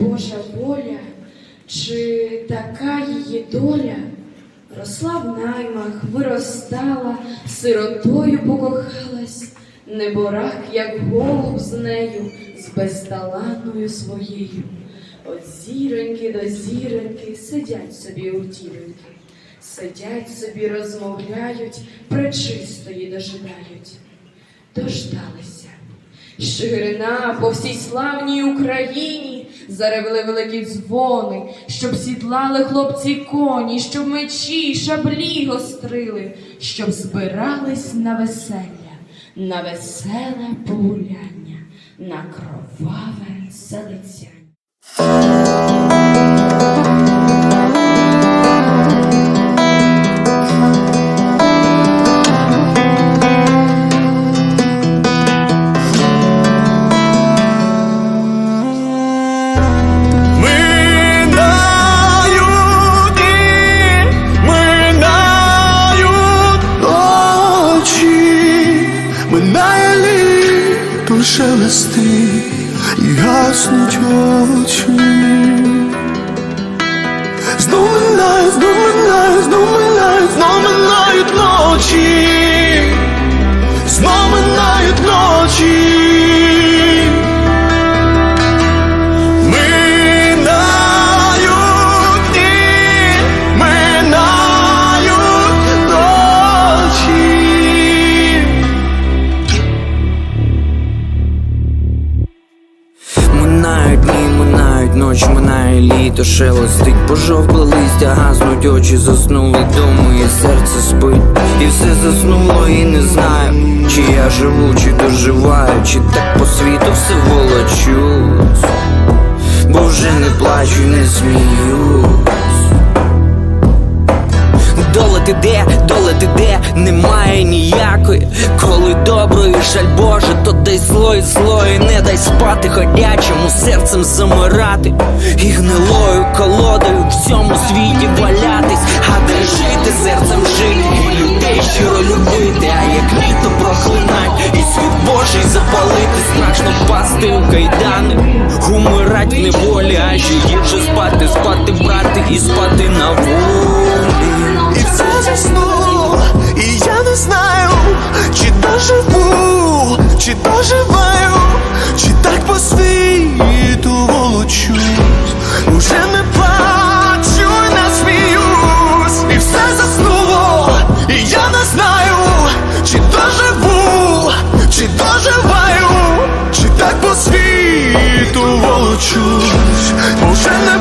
Божа воля, чи така її доля? Росла в наймах, виростала, сиротою покохалась, неборак, як голуб з нею, з безталанною своєю. От зіроньки до зіроньки сидять собі у тіроньки, сидять собі, розмовляють, пречистої дожидають. Дождалися. Ширина по всій славній Україні заревели великі дзвони, щоб сідлали хлопці коні, щоб мечі, шаблі гострили, щоб збирались на веселля, на веселе погуляння, на кроваве залицяння. Шелести і гаснуть очі. Знов минають, знов минають, знов минають, знов минають ночі, ночі, минає літо, шелестить, пожовкле листя, гаснуть очі, заснули доми, і серце спить, і все заснуло, і не знаю, чи я живу, чи доживаю, чи так по світу все волочусь, бо вже не плачу, не сміюсь. Доля ти де, доля ти де, немає ніякої. Коли доброї жаль Боже, то дай зло і зло, і не дай спати ходячому серцем замирати. І гнилою колодою в цьому світі валятись, а де жити серцем жити, і людей щиро любити, а як літо проклинать, і світ Божий запалити, страшно пасти у кайдани, умирать в неволі, а ще гірше спати, спати, брати і спати на волі. Доживаю, чи так